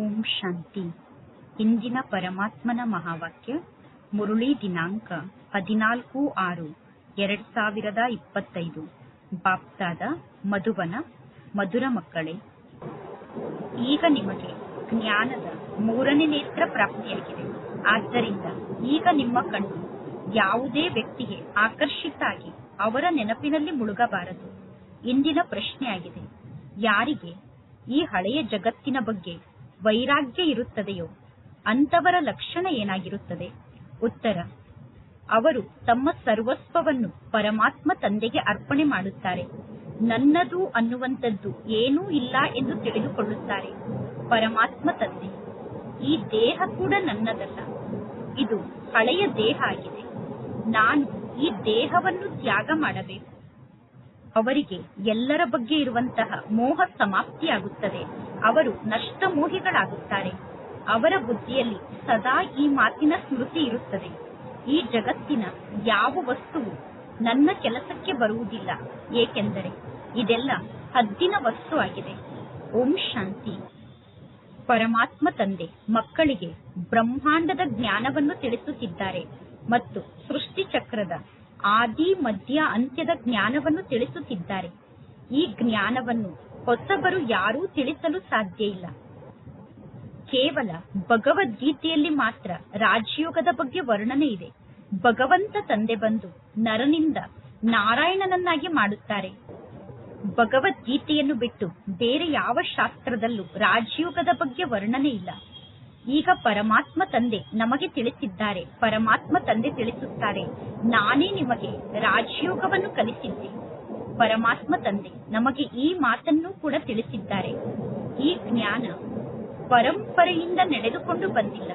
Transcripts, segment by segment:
ಓಂ ಶಾಂತಿ. ಇಂದಿನ ಪರಮಾತ್ಮನ ಮಹಾವಾಕ್ಯ, ಮುರುಳಿ ದಿನಾಂಕ ಹದಿನಾಲ್ಕು ಆರು, ಎರಡ್ ಸಾವಿರದ ಇಪ್ಪತ್ತೈದು. ಬಾಪ್ತಾದ ಮಧುವನ, ಮಧುರ ಮಕ್ಕಳೇ, ಈಗ ನಿಮಗೆ ಜ್ಞಾನದ ಮೂರನೇ ನೇತ್ರ ಪ್ರಾಪ್ತಿಯಾಗಿದೆ. ಆದ್ದರಿಂದ ಈಗ ನಿಮ್ಮ ಕಣ್ಣು ಯಾವುದೇ ವ್ಯಕ್ತಿಗೆ ಆಕರ್ಷಿತ ಆಗಿ ಅವರ ನೆನಪಿನಲ್ಲಿ ಮುಳುಗಬಾರದು. ಇಂದಿನ ಪ್ರಶ್ನೆಯಾಗಿದೆ, ಯಾರಿಗೆ ಈ ಹಳೆಯ ಜಗತ್ತಿನ ಬಗ್ಗೆ ವೈರಾಗ್ಯ ಇರುತ್ತದೆಯೋ? ಅಂತವರ ಲಕ್ಷಣ ಏನಾಗಿರುತ್ತದೆ? ಉತ್ತರ. ಅವರು ತಮ್ಮ ಸರ್ವಸ್ವವನ್ನು ಪರಮಾತ್ಮ ತಂದೆಗೆ ಅರ್ಪಣೆ ಮಾಡುತ್ತಾರೆ. ನನ್ನದು ಅನ್ನುವಂಥದ್ದು ಏನೂ ಇಲ್ಲ ಎಂದು ತಿಳಿದುಕೊಳ್ಳುತ್ತಾರೆ ಪರಮಾತ್ಮ ತಂದೆ. ಈ ದೇಹ ಕೂಡ ನನ್ನದಲ್ಲ. ಇದು ಹಳೆಯ ದೇಹ ಆಗಿದೆ. ನಾನು ಈ ದೇಹವನ್ನು ತ್ಯಾಗ ಮಾಡಬೇಕು. ಅವರಿಗೆ ಎಲ್ಲರ ಬಗ್ಗೆ ಇರುವಂತಹ ಮೋಹ ಸಮಾಪ್ತಿಯಾಗುತ್ತದೆ. ಅವರು ನಷ್ಟಮೋಹಿಗಳಾಗುತ್ತಾರೆ. ಅವರ ಬುದ್ಧಿಯಲ್ಲಿ ಸದಾ ಈ ಮಾತಿನ ಸ್ಮೃತಿ ಇರುತ್ತದೆ. ಈ ಜಗತ್ತಿನ ಯಾವ ವಸ್ತುವು ನನ್ನ ಕೆಲಸಕ್ಕೆ ಬರುವುದಿಲ್ಲ. ಏಕೆಂದರೆ ಇದೆಲ್ಲ ಹದ್ದಿನ ವಸ್ತು ಆಗಿದೆ. ಓಂ ಶಾಂತಿ. ಪರಮಾತ್ಮ ತಂದೆ, ಮಕ್ಕಳಿಗೆ ಬ್ರಹ್ಮಾಂಡದ ಜ್ಞಾನವನ್ನು ತಿಳಿಸುತ್ತಿದ್ದಾರೆ ಮತ್ತು ಸೃಷ್ಟಿ ಚಕ್ರದ ಆದಿ, ಮಧ್ಯ, ಅಂತ್ಯದ ಜ್ಞಾನವನ್ನು ತಿಳಿಸುತ್ತಿದ್ದಾರೆ. ಈ ಜ್ಞಾನವನ್ನು ಹೊಸಬರು ಯಾರೂ ತಿಳಿಸಲು ಸಾಧ್ಯ ಇಲ್ಲ. ಕೇವಲ ಭಗವದ್ಗೀತೆಯಲ್ಲಿ ಮಾತ್ರ ರಾಜಯೋಗದ ಬಗ್ಗೆ ವರ್ಣನೆ ಇದೆ. ಭಗವಂತ ತಂದೆ ಬಂದು ನರನಿಂದ ನಾರಾಯಣನನ್ನಾಗಿ ಮಾಡುತ್ತಾರೆ. ಭಗವದ್ಗೀತೆಯನ್ನು ಬಿಟ್ಟು ಬೇರೆ ಯಾವ ಶಾಸ್ತ್ರದಲ್ಲೂ ರಾಜಯೋಗದ ಬಗ್ಗೆ ವರ್ಣನೆ ಇಲ್ಲ. ಈಗ ಪರಮಾತ್ಮ ತಂದೆ ನಮಗೆ ತಿಳಿಸಿದ್ದಾರೆ. ಪರಮಾತ್ಮ ತಂದೆ ತಿಳಿಸುತ್ತಾರೆ. ನಾನೇ ನಿಮಗೆ ರಾಜಯೋಗವನ್ನು ಕಲಿಸಿದ್ದೆ. ಪರಮಾತ್ಮ ತಂದೆ. ನಮಗೆ ಈ ಮಾತನ್ನು ಕೂಡ ತಿಳಿಸಿದ್ದಾರೆ. ಈ ಜ್ಞಾನ ಪರಂಪರೆಯಿಂದ ನಡೆದುಕೊಂಡು ಬಂದಿಲ್ಲ.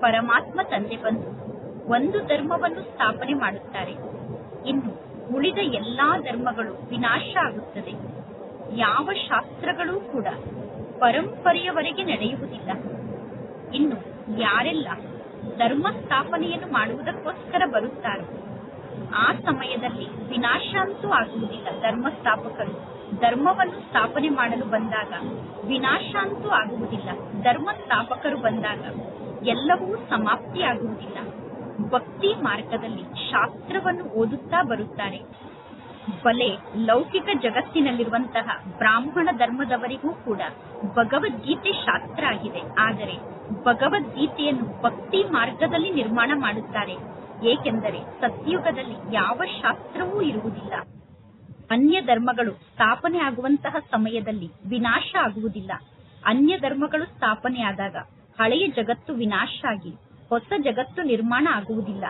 ಪರಮಾತ್ಮ ತಂದೆ ಬಂದು ಒಂದು ಧರ್ಮವನ್ನು ಸ್ಥಾಪನೆ ಮಾಡುತ್ತಾರೆ. ಇನ್ನು ಉಳಿದ ಎಲ್ಲಾ ಧರ್ಮಗಳು ವಿನಾಶ ಆಗುತ್ತದೆ. ಯಾವ ಶಾಸ್ತ್ರಗಳೂ ಕೂಡ ಪರಂಪರೆಯವರೆಗೆ ನಡೆಯುವುದಿಲ್ಲ. ಇನ್ನು ಯಾರೆಲ್ಲ ಧರ್ಮ ಸ್ಥಾಪನೆಯನ್ನು ಮಾಡುವುದಕ್ಕೋಸ್ಕರ ಬರುತ್ತಾರೋ ಆ ಸಮಯದಲ್ಲಿ ವಿನಾಶ ಅಂತೂ ಆಗುವುದಿಲ್ಲ. ಧರ್ಮ ಸ್ಥಾಪಕರು ಧರ್ಮವನ್ನು ಸ್ಥಾಪನೆ ಮಾಡಲು ಬಂದಾಗ ವಿನಾಶ ಅಂತೂ ಆಗುವುದಿಲ್ಲ. ಧರ್ಮ ಸ್ಥಾಪಕರು ಬಂದಾಗ ಎಲ್ಲವೂ ಸಮಾಪ್ತಿಯಾಗುವುದಿಲ್ಲ. ಭಕ್ತಿ ಮಾರ್ಗದಲ್ಲಿ ಶಾಸ್ತ್ರವನ್ನು ಓದುತ್ತಾ ಬರುತ್ತಾರೆ. ಬಲೆ ಲೌಕಿಕ ಜಗತ್ತಿನಲ್ಲಿರುವಂತಹ ಬ್ರಾಹ್ಮಣ ಧರ್ಮದವರಿಗೂ ಕೂಡ ಭಗವದ್ಗೀತೆ ಶಾಸ್ತ್ರ ಆಗಿದೆ. ಆದರೆ ಭಗವದ್ಗೀತೆಯನ್ನು ಭಕ್ತಿ ಮಾರ್ಗದಲ್ಲಿ ನಿರ್ಮಾಣ ಮಾಡುತ್ತಾರೆ. ಏಕೆಂದರೆ ಸತ್ಯುಗದಲ್ಲಿ ಯಾವ ಶಾಸ್ತ್ರವೂ ಇರುವುದಿಲ್ಲ. ಅನ್ಯ ಧರ್ಮಗಳು ಸ್ಥಾಪನೆ ಆಗುವಂತಹ ಸಮಯದಲ್ಲಿ ವಿನಾಶ ಆಗುವುದಿಲ್ಲ. ಅನ್ಯ ಧರ್ಮಗಳು ಸ್ಥಾಪನೆಯಾದಾಗ ಹಳೆಯ ಜಗತ್ತು ವಿನಾಶ ಆಗಿ ಹೊಸ ಜಗತ್ತು ನಿರ್ಮಾಣ ಆಗುವುದಿಲ್ಲ.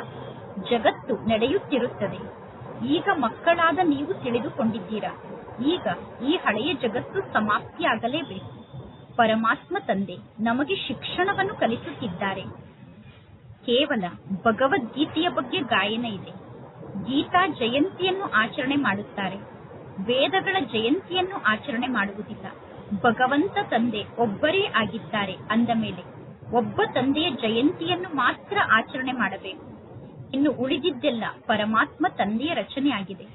ಜಗತ್ತು ನಡೆಯುತ್ತಿರುತ್ತದೆ. ಈಗ ಮಕ್ಕಳಾದ ನೀವು ತಿಳಿದುಕೊಂಡಿದ್ದೀರಾ? ಈಗ ಈ ಹಳೆಯ ಜಗತ್ತು ಸಮಾಪ್ತಿಯಾಗಲೇಬೇಕು. ಪರಮಾತ್ಮ ತಂದೆ ನಮಗೆ ಶಿಕ್ಷಣವನ್ನು ಕಲಿಸುತ್ತಿದ್ದಾರೆ. ಕೇವಲ ಭಗವದ್ಗೀತೆಯ ಬಗ್ಗೆ ಗಾಯನ ಇದೆ. ಗೀತಾ ಜಯಂತಿಯನ್ನು ಆಚರಣೆ ಮಾಡುತ್ತಾರೆ. ವೇದಗಳ ಜಯಂತಿಯನ್ನು ಆಚರಣೆ ಮಾಡುವುದಿಲ್ಲ. ಭಗವಂತ ತಂದೆ ಒಬ್ಬರೇ ಆಗಿದ್ದಾರೆ ಅಂದ ಮೇಲೆ ಒಬ್ಬ ತಂದೆಯ ಜಯಂತಿಯನ್ನು ಮಾತ್ರ ಆಚರಣೆ ಮಾಡಬೇಕು. ಇನ್ನು ಉಳಿದಿದ್ದೆಲ್ಲ ಪರಮಾತ್ಮ ತಂದೆಯ ರಚನೆಯಾಗಿದೆ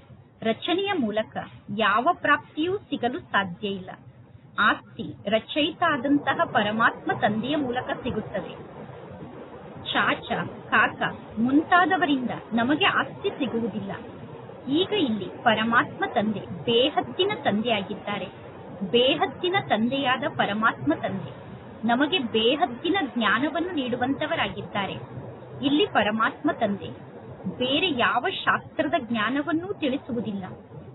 ರಚನೆಯ ಮೂಲಕ ಯಾವ ಪ್ರಾಪ್ತಿಯೂ ಸಿಗಲು ಸಾಧ್ಯ ಇಲ್ಲ. ಆಸ್ತಿ ರಚಯಿತ ಆದಂತಹ ಪರಮಾತ್ಮ ತಂದೆಯ ಮೂಲಕ ಸಿಗುತ್ತದೆ. ಚಾಚ, ಕಾಕ ಮುಂತಾದವರಿಂದ ನಮಗೆ ಆಸ್ತಿ ಸಿಗುವುದಿಲ್ಲ. ಈಗ ಇಲ್ಲಿ ಪರಮಾತ್ಮ ತಂದೆ, ಬೇಹತ್ತಿನ ತಂದೆಯಾಗಿದ್ದಾರೆ. ಬೇಹತ್ತಿನ ತಂದೆಯಾದ ಪರಮಾತ್ಮ ತಂದೆ ನಮಗೆ ಬೇಹತ್ತಿನ ಜ್ಞಾನವನ್ನು ನೀಡುವಂತವರಾಗಿದ್ದಾರೆ. ಇಲ್ಲಿ ಪರಮಾತ್ಮ ತಂದೆ ಬೇರೆ ಯಾವ ಶಾಸ್ತ್ರದ ಜ್ಞಾನವನ್ನೂ ತಿಳಿಸುವುದಿಲ್ಲ.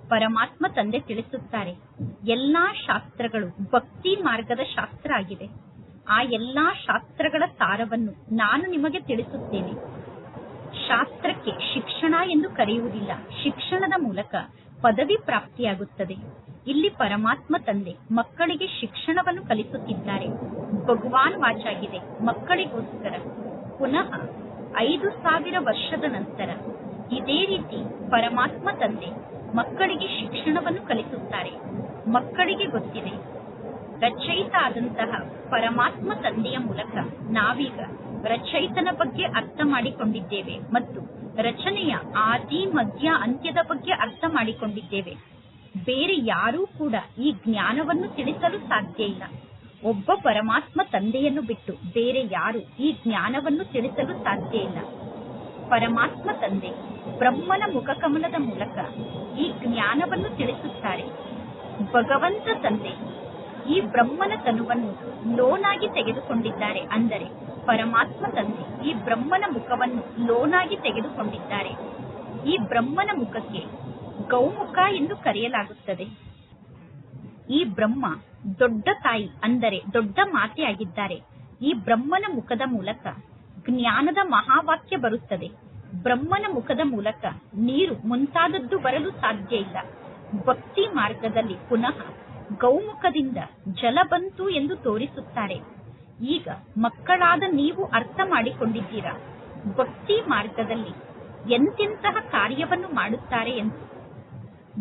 ಪರಮಾತ್ಮ ತಂದೆ ತಿಳಿಸುತ್ತಾರೆ, ಎಲ್ಲಾ ಶಾಸ್ತ್ರಗಳು ಭಕ್ತಿ ಮಾರ್ಗದ ಶಾಸ್ತ್ರ ಆಗಿದೆ. ಆ ಎಲ್ಲಾ ಶಾಸ್ತ್ರಗಳ ಸಾರವನ್ನು ನಾನು ನಿಮಗೆ ತಿಳಿಸುತ್ತೇನೆ. ಶಾಸ್ತ್ರಕ್ಕೆ ಶಿಕ್ಷಣ ಎಂದು ಕರೆಯುವುದಿಲ್ಲ. ಶಿಕ್ಷಣದ ಮೂಲಕ ಪದವಿ ಪ್ರಾಪ್ತಿಯಾಗುತ್ತದೆ. ಇಲ್ಲಿ ಪರಮಾತ್ಮ ತಂದೆ ಮಕ್ಕಳಿಗೆ ಶಿಕ್ಷಣವನ್ನು ಕಲಿಸುತ್ತಿದ್ದಾರೆ. ಭಗವಾನ್ ವಾಚಾಗಿದೆ. ಮಕ್ಕಳಿಗೋಸ್ಕರ. ಪುನಃ ಐದು ಸಾವಿರ ವರ್ಷದ ನಂತರ ಇದೇ ರೀತಿ ಪರಮಾತ್ಮ ತಂದೆ ಮಕ್ಕಳಿಗೆ ಶಿಕ್ಷಣವನ್ನು ಕಲಿಸುತ್ತಾರೆ. ಮಕ್ಕಳಿಗೆ ಗೊತ್ತಿದೆ. ರಚಯಿತ ಆದಂತಹ ಪರಮಾತ್ಮ ತಂದೆಯ ಮೂಲಕ ನಾವೀಗ ರಚಯಿತನ ಬಗ್ಗೆ ಅರ್ಥ ಮಾಡಿಕೊಂಡಿದ್ದೇವೆ ಮತ್ತು ರಚನೆಯ ಆದಿ, ಮಧ್ಯ, ಅಂತ್ಯದ ಬಗ್ಗೆ ಅರ್ಥ ಮಾಡಿಕೊಂಡಿದ್ದೇವೆ. ಬೇರೆ ಯಾರೂ ಕೂಡ ಈ ಜ್ಞಾನವನ್ನು ತಿಳಿಸಲು ಸಾಧ್ಯ ಇಲ್ಲ. ಒಬ್ಬ ಪರಮಾತ್ಮ ತಂದೆಯನ್ನು ಬಿಟ್ಟು ಬೇರೆ ಯಾರು ಈ ಜ್ಞಾನವನ್ನು ತಿಳಿಸಲು ಸಾಧ್ಯ ಇಲ್ಲ. ಪರಮಾತ್ಮ ತಂದೆ ಬ್ರಹ್ಮನ ಮುಖಕಮಲದ ಮೂಲಕ ಈ ಜ್ಞಾನವನ್ನು ತಿಳಿಸುತ್ತಾರೆ. ಭಗವಂತ ತಂದೆ ಈ ಬ್ರಹ್ಮನ ತನುವನ್ನು ಲೋನಾಗಿ ತೆಗೆದುಕೊಂಡಿದ್ದಾರೆ ಅಂದರೆ ಪರಮಾತ್ಮ ತಂದೆ ಈ ಬ್ರಹ್ಮನ ಮುಖವನ್ನು ಲೋನಾಗಿ ತೆಗೆದುಕೊಂಡಿದ್ದಾರೆ. ಈ ಬ್ರಹ್ಮನ ಮುಖಕ್ಕೆ ಗೌಮುಖ ಎಂದು ಕರೆಯಲಾಗುತ್ತದೆ. ಈ ಬ್ರಹ್ಮ ದೊಡ್ಡ ತಾಯಿ ಅಂದರೆ ದೊಡ್ಡ ಮಾತೆ ಆಗಿದ್ದಾರೆ. ಈ ಬ್ರಹ್ಮನ ಮುಖದ ಮೂಲಕ ಜ್ಞಾನದ ಮಹಾವಾಕ್ಯ ಬರುತ್ತದೆ. ಬ್ರಹ್ಮನ ಮುಖದ ಮೂಲಕ ನೀರು ಮುಂತಾದದ್ದು ಬರಲು ಸಾಧ್ಯ ಇಲ್ಲ. ಭಕ್ತಿ ಮಾರ್ಗದಲ್ಲಿ ಪುನಃ ಗೌಮುಖದಿಂದ ಜಲ ಬಂತು ಎಂದು ತೋರಿಸುತ್ತಾರೆ. ಈಗ ಮಕ್ಕಳಾದ ನೀವು ಅರ್ಥ ಮಾಡಿಕೊಂಡಿದ್ದೀರಾ? ಭಕ್ತಿ ಮಾರ್ಗದಲ್ಲಿ ಎಂತೆಂತಹ ಕಾರ್ಯವನ್ನು ಮಾಡುತ್ತಾರೆ ಎಂದು?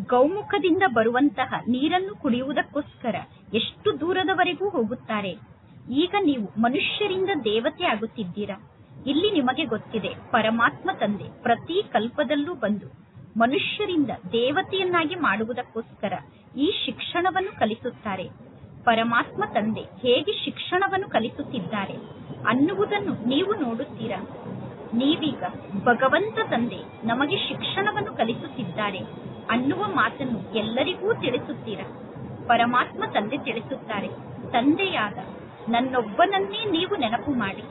ಗೌಮುಖದಿಂದ ಬರುವಂತಹ ನೀರನ್ನು ಕುಡಿಯುವುದಕ್ಕೋಸ್ಕರ ಎಷ್ಟು ದೂರದವರೆಗೂ ಹೋಗುತ್ತಾರೆ? ಈಗ ನೀವು ಮನುಷ್ಯರಿಂದ ದೇವತೆ ಆಗುತ್ತಿದ್ದೀರಾ? ಇಲ್ಲಿ ನಿಮಗೆ ಗೊತ್ತಿದೆ, ಪರಮಾತ್ಮ ತಂದೆ ಪ್ರತಿ ಕಲ್ಪದಲ್ಲೂ ಬಂದು ಮನುಷ್ಯರಿಂದ ದೇವತೆಯನ್ನಾಗಿ ಮಾಡುವುದಕ್ಕೋಸ್ಕರ ಈ ಶಿಕ್ಷಣವನ್ನು ಕಲಿಸುತ್ತಾರೆ. ಪರಮಾತ್ಮ ತಂದೆ ಹೇಗೆ ಶಿಕ್ಷಣವನ್ನು ಕಲಿಸುತ್ತಿದ್ದಾರೆ ಅನ್ನುವುದನ್ನು ನೀವು ನೋಡುತ್ತೀರಾ? ನೀವೀಗ ಭಗವಂತ ತಂದೆ ನಮಗೆ ಶಿಕ್ಷಣವನ್ನು ಕಲಿಸುತ್ತಿದ್ದಾರೆ ಅನ್ನುವ ಮಾತನ್ನು ಎಲ್ಲರಿಗೂ ತಿಳಿಸುತ್ತೀರಾ? ಪರಮಾತ್ಮ ತಂದೆ ತಿಳಿಸುತ್ತಾರೆ, ತಂದೆಯಾದ ನನ್ನೊಬ್ಬನನ್ನೇ ನೀವು ನೆನಪು ಮಾಡಿ.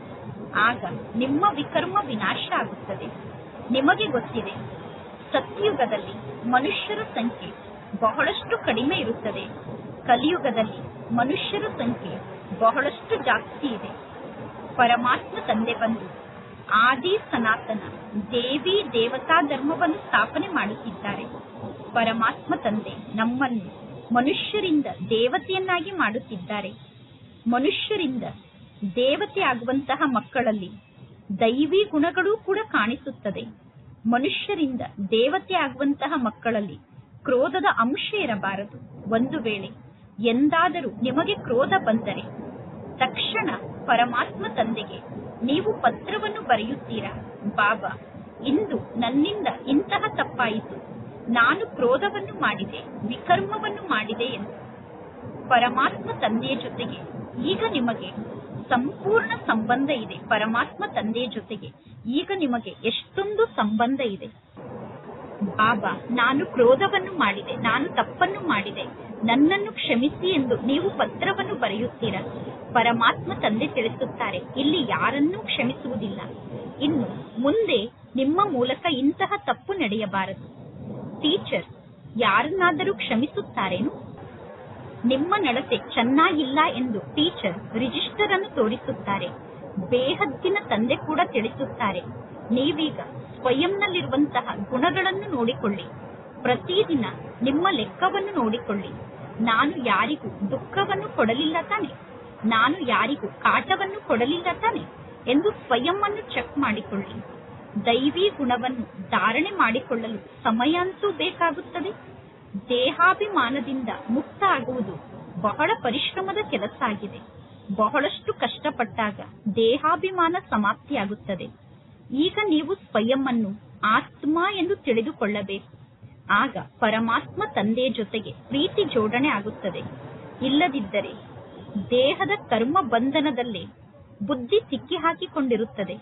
ಆಗ ನಿಮ್ಮ ವಿಕರ್ಮ ವಿನಾಶ ಆಗುತ್ತದೆ. ನಿಮಗೆ ಗೊತ್ತಿದೆ ಸತ್ಯುಗದಲ್ಲಿ ಮನುಷ್ಯರ ಸಂಖ್ಯೆ ಬಹಳಷ್ಟು ಕಡಿಮೆ ಇರುತ್ತದೆ. ಕಲಿಯುಗದಲ್ಲಿ ಮನುಷ್ಯರ ಸಂಖ್ಯೆ ಬಹಳಷ್ಟು ಜಾಸ್ತಿ ಇದೆ. ಪರಮಾತ್ಮ ತಂದೆ ಬಂದು ಆದಿ ಸನಾತನ ದೇವಿ ದೇವತಾ ಧರ್ಮವನ್ನು ಸ್ಥಾಪನೆ ಮಾಡುತ್ತಿದ್ದಾರೆ. ಪರಮಾತ್ಮ ತಂದೆ ನಮ್ಮನ್ನು ಮನುಷ್ಯರಿಂದ ದೇವತೆಯನ್ನಾಗಿ ಮಾಡುತ್ತಿದ್ದಾರೆ. ಮನುಷ್ಯರಿಂದ ದೇವತೆ ಆಗುವಂತಹ ಮಕ್ಕಳಲ್ಲಿ ದೈವಿ ಗುಣಗಳು ಕೂಡ ಕಾಣಿಸುತ್ತದೆ. ಮನುಷ್ಯರಿಂದ ದೇವತೆ ಆಗುವಂತಹ ಮಕ್ಕಳಲ್ಲಿ ಕ್ರೋಧದ ಅಂಶ ಇರಬಾರದು. ಒಂದು ವೇಳೆ ಎಂದಾದರೂ ನಿಮಗೆ ಕ್ರೋಧ ಬಂದರೆ ತಕ್ಷಣ ಪರಮಾತ್ಮ ತಂದೆಗೆ ನೀವು ಪತ್ರವನ್ನು ಬರೆಯುತ್ತೀರಾ? ಬಾಬಾ, ಇಂದು ನನ್ನಿಂದ ಇಂತಹ ತಪ್ಪಾಯಿತು. ನಾನು ಕ್ರೋಧವನ್ನು ಮಾಡಿದೆ, ವಿಕರ್ಮವನ್ನು ಮಾಡಿದೆ ಎಂದು. ಪರಮಾತ್ಮ ತಂದೆಯ ಜೊತೆಗೆ ಈಗ ನಿಮಗೆ ಸಂಪೂರ್ಣ ಸಂಬಂಧ ಇದೆ, ಪರಮಾತ್ಮ ತಂದೆ ಜೊತೆಗೆ. ಈಗ ನಿಮಗೆ ಎಷ್ಟೊಂದು ಸಂಬಂಧ ಇದೆ. ಬಾಬಾ, ನಾನು ಕ್ರೋಧವನ್ನು ಮಾಡಿದೆ, ನಾನು ತಪ್ಪನ್ನು ಮಾಡಿದೆ. ನನ್ನನ್ನು ಕ್ಷಮಿಸಿ ಎಂದು ನೀವು ಪತ್ರವನ್ನು ಬರೆಯುತ್ತೀರಾ? ಪರಮಾತ್ಮ ತಂದೆ ತಿಳಿಸುತ್ತಾರೆ, ಇಲ್ಲಿ ಯಾರನ್ನೂ ಕ್ಷಮಿಸುವುದಿಲ್ಲ. ಇನ್ನು ಮುಂದೆ ನಿಮ್ಮ ಮೂಲಕ ಇಂತಹ ತಪ್ಪು ನಡೆಯಬಾರದು. ಟೀಚರ್, ಯಾರನ್ನಾದರೂ ಕ್ಷಮಿಸುತ್ತಾರೇನು? ನಿಮ್ಮ ನಡತೆ ಚೆನ್ನಾಗಿಲ್ಲ ಎಂದು ಟೀಚರ್ ರಿಜಿಸ್ಟರ್ ಅನ್ನು ತೋರಿಸುತ್ತಾರೆ. ಬೇಹದ್ದಿನ ತಂದೆ ಕೂಡ ತಿಳಿಸುತ್ತಾರೆ. ನೀವೀಗ ಸ್ವಯಂನಲ್ಲಿರುವಂತಹ ಗುಣಗಳನ್ನು ನೋಡಿಕೊಳ್ಳಿ. ಪ್ರತಿದಿನ ನಿಮ್ಮ ಲೆಕ್ಕವನ್ನು ನೋಡಿಕೊಳ್ಳಿ. ನಾನು ಯಾರಿಗೂ ದುಃಖವನ್ನು ಕೊಡಲಿಲ್ಲ ತಾನೆ. ನಾನು ಯಾರಿಗೂ ಕಾಟವನ್ನು ಕೊಡಲಿಲ್ಲ ತಾನೆ ಎಂದು ಸ್ವಯಂ ಚೆಕ್ ಮಾಡಿಕೊಳ್ಳಿ. ದೈವಿ ಗುಣವನ್ನು ಧಾರಣೆ ಮಾಡಿಕೊಳ್ಳಲು ಸಮಯ ಅಂತೂ ಬೇಕಾಗುತ್ತದೆ. ದೇಹಾಭಿಮಾನದಿಂದ ಮುಕ್ತ ಆಗುವುದು ಬಹಳ ಪರಿಶ್ರಮದ ಕೆಲಸ ಆಗಿದೆ ಬಹಳಷ್ಟು ಕಷ್ಟಪಟ್ಟಾಗ ದೇಹಾಭಿಮಾನ ಸಮಾಪ್ತಿಯಾಗುತ್ತದೆ. ಈಗ ನೀವು ಸ್ವಯಂ ಅನ್ನು ಆತ್ಮ ಎಂದು ತಿಳಿದುಕೊಳ್ಳಬೇಕು. ಆಗ ಪರಮಾತ್ಮ ತಂದೆ ಜೊತೆಗೆ ಪ್ರೀತಿ ಜೋಡಣೆ ಆಗುತ್ತದೆ. ಇಲ್ಲದಿದ್ದರೆ ದೇಹದ ಕರ್ಮ ಬಂಧನದಲ್ಲೇ ಬುದ್ಧಿ ಸಿಕ್ಕಿ ಹಾಕಿಕೊಂಡಿರುತ್ತದೆ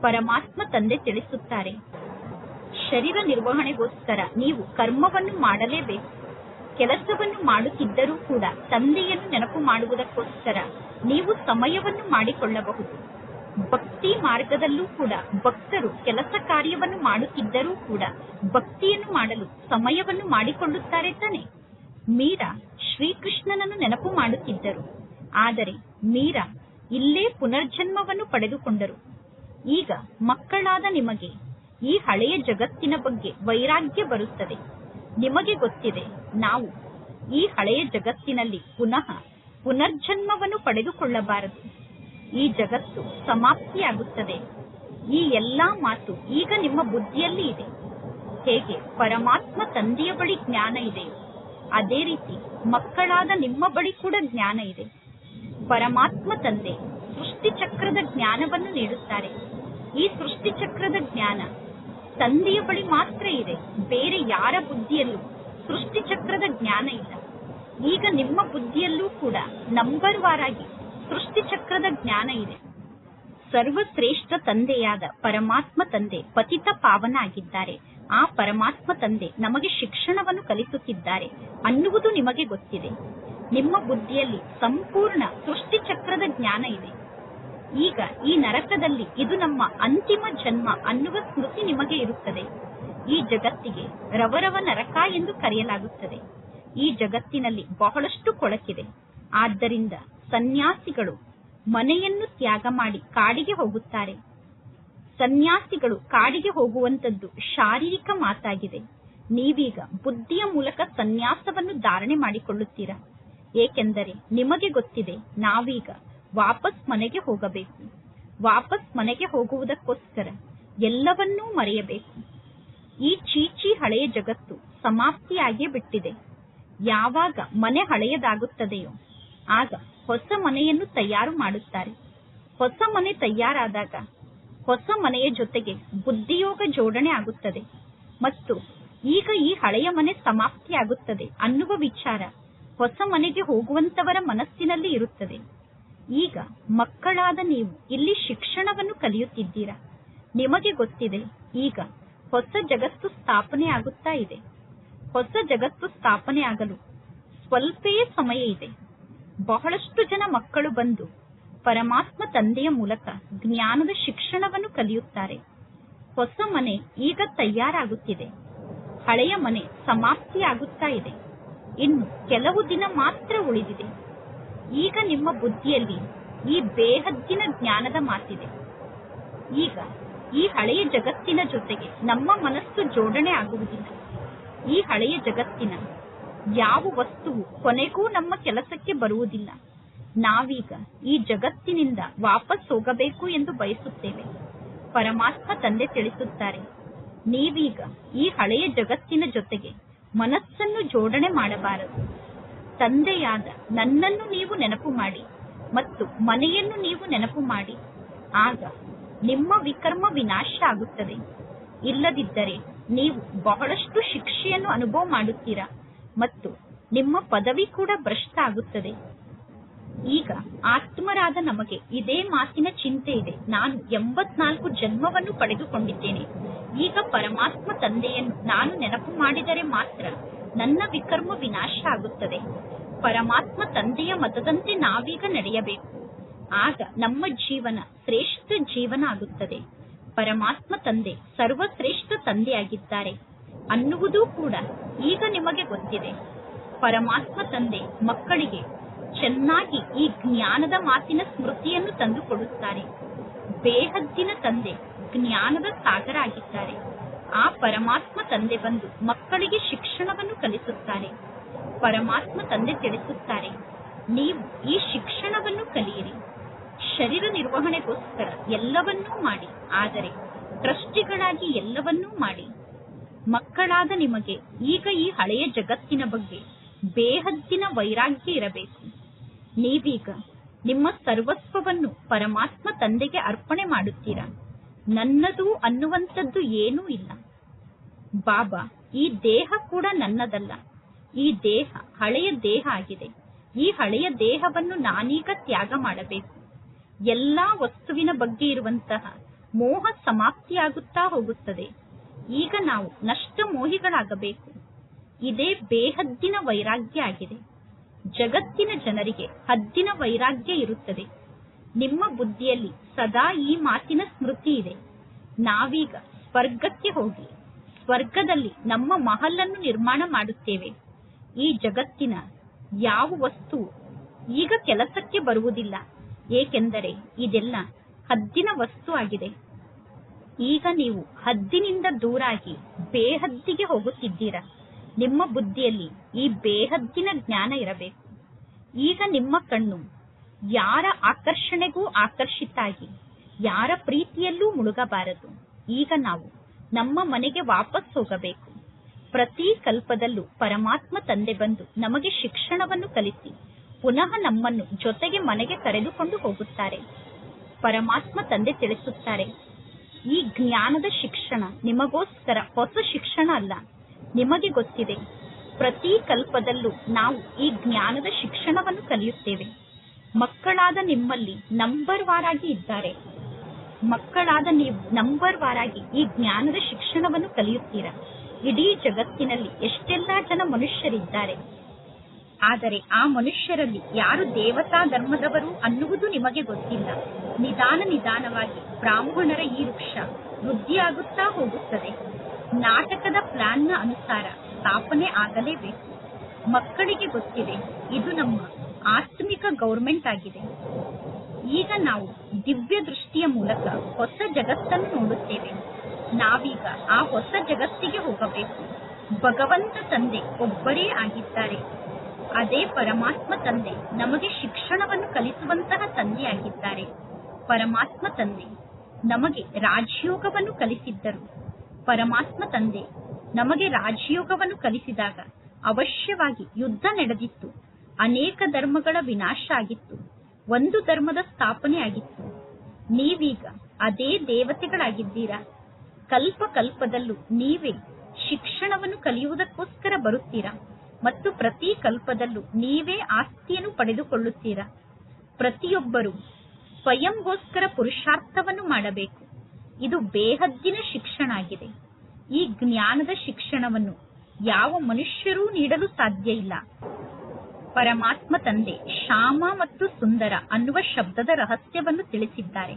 ಪರಮಾತ್ಮ ತಂದೆ ತಿಳಿಸುತ್ತಾರೆ ಶರೀರ ನಿರ್ವಹಣೆಗೋಸ್ಕರ ನೀವು ಕರ್ಮವನ್ನು ಮಾಡಲೇಬೇಕು. ಕೆಲಸವನ್ನು ಮಾಡುತ್ತಿದ್ದರೂ ಕೂಡ ತಂದೆಯನ್ನು ನೆನಪು ಮಾಡುವುದಕ್ಕೋಸ್ಕರ ನೀವು ಸಮಯವನ್ನು ಮಾಡಿಕೊಳ್ಳಬಹುದು. ಭಕ್ತಿ ಮಾರ್ಗದಲ್ಲೂ ಕೂಡ ಭಕ್ತರು ಕೆಲಸ ಕಾರ್ಯವನ್ನು ಮಾಡುತ್ತಿದ್ದರೂ ಕೂಡ ಭಕ್ತಿಯನ್ನು ಮಾಡಲು ಸಮಯವನ್ನು ಮಾಡಿಕೊಳ್ಳುತ್ತಾರೆ ತಾನೆ. ಮೀರಾ ಶ್ರೀಕೃಷ್ಣನನ್ನು ನೆನಪು ಮಾಡುತ್ತಿದ್ದರು. ಆದರೆ ಮೀರಾ ಇಲ್ಲೇ ಪುನರ್ಜನ್ಮವನ್ನು ಪಡೆದುಕೊಂಡರು. ಈಗ ಮಕ್ಕಳಾದ ನಿಮಗೆ ಈ ಹಳೆಯ ಜಗತ್ತಿನ ಬಗ್ಗೆ ವೈರಾಗ್ಯ ಬರುತ್ತದೆ. ನಿಮಗೆ ಗೊತ್ತಿದೆ, ನಾವು ಈ ಹಳೆಯ ಜಗತ್ತಿನಲ್ಲಿ ಪುನಃ ಪುನರ್ಜನ್ಮವನ್ನು ಪಡೆದುಕೊಳ್ಳಬಾರದು. ಈ ಜಗತ್ತು ಸಮಾಪ್ತಿಯಾಗುತ್ತದೆ. ಈ ಎಲ್ಲಾ ಮಾತು ಈಗ ನಿಮ್ಮ ಬುದ್ಧಿಯಲ್ಲಿ ಇದೆ. ಹೇಗೆ ಪರಮಾತ್ಮ ತಂದೆಯ ಬಳಿ ಜ್ಞಾನ ಇದೆ. ಅದೇ ರೀತಿ ಮಕ್ಕಳಾದ ನಿಮ್ಮ ಬಳಿ ಕೂಡ ಜ್ಞಾನ ಇದೆ. ಪರಮಾತ್ಮ ತಂದೆ ಸೃಷ್ಟಿ ಚಕ್ರದ ಜ್ಞಾನವನ್ನು ನೀಡುತ್ತಾರೆ. ಈ ಸೃಷ್ಟಿ ಚಕ್ರದ ಜ್ಞಾನ ತಂದೆಯ ಬಳಿ ಮಾತ್ರ ಇದೆ. ಬೇರೆ ಯಾರ ಬುದ್ಧಿಯಲ್ಲೂ ಸೃಷ್ಟಿ ಚಕ್ರದ ಜ್ಞಾನ ಇಲ್ಲ. ಈಗ ನಿಮ್ಮ ಬುದ್ಧಿಯಲ್ಲೂ ಕೂಡ ನಂಬರ್ ವಾರಾಗಿ ಸೃಷ್ಟಿ ಚಕ್ರದ ಜ್ಞಾನ ಇದೆ. ಸರ್ವಶ್ರೇಷ್ಠ ತಂದೆಯಾದ ಪರಮಾತ್ಮ ತಂದೆ ಪತಿತ ಪಾವನ ಆಗಿದ್ದಾರೆ. ಆ ಪರಮಾತ್ಮ ತಂದೆ ನಮಗೆ ಶಿಕ್ಷಣವನ್ನು ಕಲಿಸುತ್ತಿದ್ದಾರೆ ಅನ್ನುವುದು ನಿಮಗೆ ಗೊತ್ತಿದೆ. ನಿಮ್ಮ ಬುದ್ಧಿಯಲ್ಲಿ ಸಂಪೂರ್ಣ ಸೃಷ್ಟಿ ಚಕ್ರದ ಜ್ಞಾನ ಇದೆ. ಈಗ ಈ ನರಕದಲ್ಲಿ ಇದು ನಮ್ಮ ಅಂತಿಮ ಜನ್ಮ ಅನ್ನುವ ಸ್ಮೃತಿ ನಿಮಗೆ ಇರುತ್ತದೆ. ಈ ಜಗತ್ತಿಗೆ ರವರವ ನರಕ ಎಂದು ಕರೆಯಲಾಗುತ್ತದೆ. ಈ ಜಗತ್ತಿನಲ್ಲಿ ಬಹಳಷ್ಟು ಕೊಳಕಿದೆ. ಆದ್ದರಿಂದ ಸನ್ಯಾಸಿಗಳು ಮನೆಯನ್ನು ತ್ಯಾಗ ಮಾಡಿ ಕಾಡಿಗೆ ಹೋಗುತ್ತಾರೆ. ಸನ್ಯಾಸಿಗಳು ಕಾಡಿಗೆ ಹೋಗುವಂತದ್ದು ಶಾರೀರಿಕ ಮಾತಾಗಿದೆ. ನೀವೀಗ ಬುದ್ಧಿಯ ಮೂಲಕ ಸನ್ಯಾಸವನ್ನು ಧಾರಣೆ ಮಾಡಿಕೊಳ್ಳುತ್ತೀರಾ? ಏಕೆಂದರೆ ನಿಮಗೆ ಗೊತ್ತಿದೆ, ನಾವೀಗ ವಾಪಸ್ ಮನೆಗೆ ಹೋಗಬೇಕು. ವಾಪಸ್ ಮನೆಗೆ ಹೋಗುವುದಕ್ಕೋಸ್ಕರ ಎಲ್ಲವನ್ನೂ ಮರೆಯಬೇಕು. ಈ ಚೀಚಿ ಹಳೆಯ ಜಗತ್ತು ಸಮಾಪ್ತಿಯಾಗಿಯೇ ಬಿಟ್ಟಿದೆ. ಯಾವಾಗ ಮನೆ ಹಳೆಯದಾಗುತ್ತದೆಯೋ, ಆಗ ಹೊಸ ಮನೆಯನ್ನು ತಯಾರು ಮಾಡುತ್ತಾರೆ. ಹೊಸ ಮನೆ ತಯಾರಾದಾಗ ಹೊಸ ಮನೆಯ ಜೊತೆಗೆ ಬುದ್ಧಿಯೋಗ ಜೋಡಣೆ ಆಗುತ್ತದೆ. ಮತ್ತು ಈಗ ಈ ಹಳೆಯ ಮನೆ ಸಮಾಪ್ತಿಯಾಗುತ್ತದೆ ಅನ್ನುವ ವಿಚಾರ ಹೊಸ ಮನೆಗೆ ಹೋಗುವಂತವರ ಮನಸ್ಸಿನಲ್ಲಿ ಇರುತ್ತದೆ. ಈಗ ಮಕ್ಕಳಾದ ನೀವು ಇಲ್ಲಿ ಶಿಕ್ಷಣವನ್ನು ಕಲಿಯುತ್ತಿದ್ದೀರಾ? ನಿಮಗೆ ಗೊತ್ತಿದೆ, ಈಗ ಹೊಸ ಜಗತ್ತು ಸ್ಥಾಪನೆ ಆಗುತ್ತಾ ಇದೆ. ಹೊಸ ಜಗತ್ತು ಸ್ಥಾಪನೆ ಆಗಲು ಸ್ವಲ್ಪವೇ ಸಮಯ ಇದೆ. ಬಹಳಷ್ಟು ಜನ ಮಕ್ಕಳು ಬಂದು ಪರಮಾತ್ಮ ತಂದೆಯ ಮೂಲಕ ಜ್ಞಾನದ ಶಿಕ್ಷಣವನ್ನು ಕಲಿಯುತ್ತಾರೆ. ಹೊಸ ಮನೆ ಈಗ ತಯಾರಾಗುತ್ತಿದೆ. ಹಳೆಯ ಮನೆ ಸಮಾಪ್ತಿಯಾಗುತ್ತಾ ಇದೆ. ಇನ್ನು ಕೆಲವು ದಿನ ಮಾತ್ರ ಉಳಿದಿದೆ. ಈಗ ನಿಮ್ಮ ಬುದ್ಧಿಯಲ್ಲಿ ಈ ಬೇಹದ್ದಿನ ಜ್ಞಾನದ ಮಾತಿದೆ. ಈಗ ಈ ಹಳೆಯ ಜಗತ್ತಿನ ಜೊತೆಗೆ ನಮ್ಮ ಮನಸ್ಸು ಜೋಡಣೆ ಆಗುವುದಿಲ್ಲ. ಈ ಹಳೆಯ ಜಗತ್ತಿನ ಯಾವ ವಸ್ತುವು ಕೊನೆಗೂ ನಮ್ಮ ಕೆಲಸಕ್ಕೆ ಬರುವುದಿಲ್ಲ. ನಾವೀಗ ಈ ಜಗತ್ತಿನಿಂದ ವಾಪಸ್ ಹೋಗಬೇಕು ಎಂದು ಬಯಸುತ್ತೇವೆ. ಪರಮಾತ್ಮ ತಂದೆ ತಿಳಿಸುತ್ತಾರೆ, ನೀವೀಗ ಈ ಹಳೆಯ ಜಗತ್ತಿನ ಜೊತೆಗೆ ಮನಸ್ಸನ್ನು ಜೋಡಣೆ ಮಾಡಬಾರದು. ತಂದೆಯಾದ ನನ್ನನ್ನು ನೀವು ನೆನಪು ಮಾಡಿ ಮತ್ತು ಮನೆಯನ್ನು ನೀವು ನೆನಪು ಮಾಡಿ. ಆಗ ನಿಮ್ಮ ವಿಕರ್ಮ ವಿನಾಶ ಆಗುತ್ತದೆ ಇಲ್ಲದಿದ್ದರೆ ನೀವು ಬಹಳಷ್ಟು ಶಿಕ್ಷೆಯನ್ನು ಅನುಭವ ಮಾಡುತ್ತೀರಾ ಮತ್ತು ನಿಮ್ಮ ಪದವಿ ಕೂಡ ಭ್ರಷ್ಟ ಆಗುತ್ತದೆ ಈಗ ಆತ್ಮರಾದ ನಮಗೆ ಇದೇ ಮಾತಿನ ಚಿಂತೆ ಇದೆ. ನಾನು ಎಂಬತ್ನಾಲ್ಕು ಜನ್ಮವನ್ನು ಪಡೆದುಕೊಂಡಿದ್ದೇನೆ. ಈಗ ಪರಮಾತ್ಮ ತಂದೆಯನ್ನು ನಾನು ನೆನಪು ಮಾಡಿದರೆ ಮಾತ್ರ ನನ್ನ ವಿಕರ್ಮ ವಿನಾಶ ಆಗುತ್ತದೆ. ಪರಮಾತ್ಮ ತಂದೆಯ ಮತದಂತೆ ನಾವೀಗ ನಡೆಯಬೇಕು. ಆಗ ನಮ್ಮ ಜೀವನ ಶ್ರೇಷ್ಠ ಜೀವನ ಆಗುತ್ತದೆ. ಪರಮಾತ್ಮ ತಂದೆ ಸರ್ವಶ್ರೇಷ್ಠ ತಂದೆಯಾಗಿದ್ದಾರೆ ಅನ್ನುವುದೂ ಕೂಡ ಈಗ ನಿಮಗೆ ಗೊತ್ತಿದೆ. ಪರಮಾತ್ಮ ತಂದೆ ಮಕ್ಕಳಿಗೆ ಚೆನ್ನಾಗಿ ಈ ಜ್ಞಾನದ ಮಾತಿನ ಸ್ಮೃತಿಯನ್ನು ತಂದುಕೊಡುತ್ತಾರೆ. ಬೇಹದ್ದಿನ ತಂದೆ ಜ್ಞಾನದ ಸಾಗರ ಆಗಿದ್ದಾರೆ. ಆ ಪರಮಾತ್ಮ ತಂದೆ ಬಂದು ಮಕ್ಕಳಿಗೆ ಶಿಕ್ಷಣವನ್ನು ಕಲಿಸುತ್ತಾರೆ. ಪರಮಾತ್ಮ ತಂದೆ ತಿಳಿಸುತ್ತಾರೆ, ನೀವು ಈ ಶಿಕ್ಷಣವನ್ನು ಕಲಿಯಿರಿ. ಶರೀರ ನಿರ್ವಹಣೆಗೋಸ್ಕರ ಎಲ್ಲವನ್ನೂ ಮಾಡಿ, ಆದರೆ ಟ್ರಸ್ಟಿಗಳಾಗಿ ಎಲ್ಲವನ್ನೂ ಮಾಡಿ. ಮಕ್ಕಳಾದ ನಿಮಗೆ ಈಗ ಈ ಹಳೆಯ ಜಗತ್ತಿನ ಬಗ್ಗೆ ಬೇಹದ್ದಿನ ವೈರಾಗ್ಯ ಇರಬೇಕು. ನೀವೀಗ ನಿಮ್ಮ ಸರ್ವಸ್ವವನ್ನು ಪರಮಾತ್ಮ ತಂದೆಗೆ ಅರ್ಪಣೆ ಮಾಡುತ್ತೀರಾ? ನನ್ನದು ಅನ್ನುವಂಥದ್ದು ಏನೂ ಇಲ್ಲ. ಬಾಬಾ, ಈ ದೇಹ ಕೂಡ ನನ್ನದಲ್ಲ. ಈ ದೇಹ ಹಳೆಯ ದೇಹ ಆಗಿದೆ. ಈ ಹಳೆಯ ದೇಹವನ್ನು ನಾನೀಗ ತ್ಯಾಗ ಮಾಡಬೇಕು. ಎಲ್ಲಾ ವಸ್ತುವಿನ ಬಗ್ಗೆ ಇರುವಂತಹ ಮೋಹ ಸಮಾಪ್ತಿಯಾಗುತ್ತಾ ಹೋಗುತ್ತದೆ. ಈಗ ನಾವು ನಷ್ಟ ಮೋಹಿಗಳಾಗಬೇಕು ಇದೇ ಬೇಹದ್ದಿನ ವೈರಾಗ್ಯ ಆಗಿದೆ. ಜಗತ್ತಿನ ಜನರಿಗೆ ಹದ್ದಿನ ವೈರಾಗ್ಯ ಇರುತ್ತದೆ. ನಿಮ್ಮ ಬುದ್ಧಿಯಲ್ಲಿ ಸದಾ ಈ ಮಾತಿನ ಸ್ಮೃತಿ ಇದೆ. ನಾವೀಗ ಸ್ವರ್ಗಕ್ಕೆ ಹೋಗಿ, ಸ್ವರ್ಗದಲ್ಲಿ ನಮ್ಮ ಮಹಲನ್ನು ನಿರ್ಮಾಣ ಮಾಡುತ್ತೇವೆ. ಈ ಜಗತ್ತಿನ ಯಾವ ವಸ್ತು ಈಗ ಕೆಲಸಕ್ಕೆ ಬರುವುದಿಲ್ಲ, ಏಕೆಂದರೆ ಇದೆಲ್ಲ ಹದ್ದಿನ ವಸ್ತು ಆಗಿದೆ. ಈಗ ನೀವು ಹದ್ದಿನಿಂದ ದೂರಾಗಿ ಬೇಹದ್ದಿಗೆ ಹೋಗುತ್ತಿದ್ದೀರಾ. ನಿಮ್ಮ ಬುದ್ಧಿಯಲ್ಲಿ ಈ ಬೇಹದ್ದಿನ ಜ್ಞಾನ ಇರಬೇಕು. ಈಗ ನಿಮ್ಮ ಕಣ್ಣು ಯಾರ ಆಕರ್ಷಣೆಗೂ ಆಕರ್ಷಿತಾಗಿ, ಯಾರ ಪ್ರೀತಿಯಲ್ಲೂ ಮುಳುಗಬಾರದು. ಈಗ ನಾವು ನಮ್ಮ ಮನೆಗೆ ವಾಪಸ್ ಹೋಗಬೇಕು. ಪ್ರತಿ ಕಲ್ಪದಲ್ಲೂ ಪರಮಾತ್ಮ ತಂದೆ ಬಂದು ನಮಗೆ ಶಿಕ್ಷಣವನ್ನು ಕಲಿಸಿ, ಪುನಃ ನಮ್ಮನ್ನು ಜೊತೆಗೆ ಮನೆಗೆ ಕರೆದುಕೊಂಡು ಹೋಗುತ್ತಾರೆ. ಪರಮಾತ್ಮ ತಂದೆ ತಿಳಿಸುತ್ತಾರೆ, ಈ ಜ್ಞಾನದ ಶಿಕ್ಷಣ ನಿಮಗೋಸ್ಕರ ಹೊಸ ಶಿಕ್ಷಣ ಅಲ್ಲ, ನಿಮಗೆ ಗೊತ್ತಿದೆ. ಪ್ರತಿ ಕಲ್ಪದಲ್ಲೂ ನಾವು ಈ ಜ್ಞಾನದ ಶಿಕ್ಷಣವನ್ನು ಕಲಿಯುತ್ತೇವೆ. ಮಕ್ಕಳಾದ ನಿಮ್ಮಲ್ಲಿ ನಂಬರ್ ವಾರಾಗಿ ಇದ್ದಾರೆ. ಮಕ್ಕಳಾದ ನೀವು ನಂಬರ್ ವಾರಾಗಿ ಈ ಜ್ಞಾನದ ಶಿಕ್ಷಣವನ್ನು ಕಲಿಯುತ್ತೀರಾ? ಇಡೀ ಜಗತ್ತಿನಲ್ಲಿ ಎಷ್ಟೆಲ್ಲ ಜನ ಮನುಷ್ಯರಿದ್ದಾರೆ? ಆದರೆ ಆ ಮನುಷ್ಯರಲ್ಲಿ ಯಾರು ದೇವತಾ ಧರ್ಮದವರು ಅನ್ನುವುದು ನಿಮಗೆ ಗೊತ್ತಿಲ್ಲ. ನಿಧಾನ ನಿಧಾನವಾಗಿ ಬ್ರಾಹ್ಮಣರ ಈ ವೃಕ್ಷ ವೃದ್ಧಿಯಾಗುತ್ತಾ ಹೋಗುತ್ತದೆ. ನಾಟಕದ ಪ್ಲಾನ್ನ ಅನುಸಾರ ಸ್ಥಾಪನೆ ಆಗಲೇಬೇಕು. ಮಕ್ಕಳಿಗೆ ಗೊತ್ತಿದೆ, ಇದು ನಮ್ಮ ಆತ್ಮಿಕ ಗೌರ್ಮೆಂಟ್ ಆಗಿದೆ. ಈಗ ನಾವು ದಿವ್ಯ ದೃಷ್ಟಿಯ ಮೂಲಕ ಹೊಸ ಜಗತ್ತನ್ನು ನೋಡುತ್ತೇವೆ. ನಾವೀಗ ಆ ಹೊಸ ಜಗತ್ತಿಗೆ ಹೋಗಬೇಕು. ಭಗವಂತ ತಂದೆ ಒಬ್ಬರೇ ಆಗಿದ್ದಾರೆ. ಅದೇ ಪರಮಾತ್ಮ ತಂದೆ ನಮಗೆ ಶಿಕ್ಷಣವನ್ನು ಕಲಿಸುವಂತಹ ತಂದೆಯಾಗಿದ್ದಾರೆ. ಪರಮಾತ್ಮ ತಂದೆ ನಮಗೆ ರಾಜಯೋಗವನ್ನು ಕಲಿಸಿದ್ದರು. ಪರಮಾತ್ಮ ತಂದೆ ನಮಗೆ ರಾಜಯೋಗವನ್ನು ಕಲಿಸಿದಾಗ ಅವಶ್ಯವಾಗಿ ಯುದ್ಧ ನಡೆದಿತ್ತು. ಅನೇಕ ಧರ್ಮಗಳ ವಿನಾಶ ಆಗಿತ್ತು ಒಂದು ಧರ್ಮದ ಸ್ಥಾಪನೆ ಆಗಿತ್ತು ನೀವೀಗ ಅದೇ ದೇವತೆಗಳಾಗಿದ್ದೀರಾ? ಕಲ್ಪ ಕಲ್ಪದಲ್ಲೂ ನೀವೇ ಶಿಕ್ಷಣವನ್ನು ಕಲಿಯುವುದಕ್ಕೋಸ್ಕರ ಬರುತ್ತೀರಾ? ಮತ್ತು ಪ್ರತಿ ಕಲ್ಪದಲ್ಲೂ ನೀವೇ ಆಸ್ತಿಯನ್ನು ಪಡೆದುಕೊಳ್ಳುತ್ತೀರಾ? ಪ್ರತಿಯೊಬ್ಬರು ಸ್ವಯಂಗೋಸ್ಕರ ಪುರುಷಾರ್ಥವನ್ನು ಮಾಡಬೇಕು. ಇದು ಬೇಹದ್ದಿನ ಶಿಕ್ಷಣ ಆಗಿದೆ. ಈ ಜ್ಞಾನದ ಶಿಕ್ಷಣವನ್ನು ಯಾವ ಮನುಷ್ಯರೂ ನೀಡಲು ಸಾಧ್ಯ ಇಲ್ಲ. ಪರಮಾತ್ಮ ತಂದೆ ಶ್ಯಾಮ ಮತ್ತು ಸುಂದರ ಅನ್ನುವ ಶಬ್ದದ ರಹಸ್ಯವನ್ನು ತಿಳಿಸಿದ್ದಾರೆ.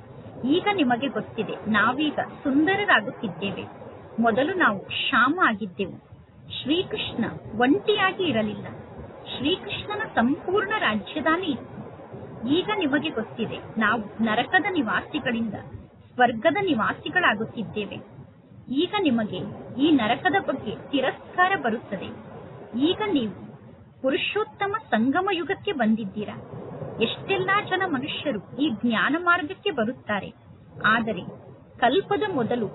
ಈಗ ನಿಮಗೆ ಗೊತ್ತಿದೆ, ನಾವೀಗ ಸುಂದರರಾಗುತ್ತಿದ್ದೇವೆ. ಮೊದಲು ನಾವು ಶ್ಯಾಮ ಆಗಿದ್ದೆವು. ಶ್ರೀಕೃಷ್ಣ ಒಂಟಿಯಾಗಿ ಇರಲಿಲ್ಲ. ಶ್ರೀಕೃಷ್ಣನ ಸಂಪೂರ್ಣ ರಾಜ್ಯದಾನಿ ಈಗ ನಿಮಗೆ ಗೊತ್ತಿದೆ, ನಾವು ನರಕದ ನಿವಾಸಿಗಳಿಂದ ಸ್ವರ್ಗದ ನಿವಾಸಿಗಳಾಗುತ್ತಿದ್ದೇವೆ. ಈಗ ನಿಮಗೆ ಈ ನರಕದ ಬಗ್ಗೆ ತಿರಸ್ಕಾರ ಬರುತ್ತದೆ. ಈಗ ನೀವು ಪುರುಷೋತ್ತಮ ಸಂಗಮ ಯುಗಕ್ಕೆ ಬಂದಿದ್ದೀರಾ? ಎಷ್ಟೆಲ್ಲಾ ಜನ ಮನುಷ್ಯರು ಈ ಜ್ಞಾನ ಮಾರ್ಗಕ್ಕೆ ಬರುತ್ತಾರೆ. ಆದರೆ ಕಲ್ಪದ ಮೊದಲು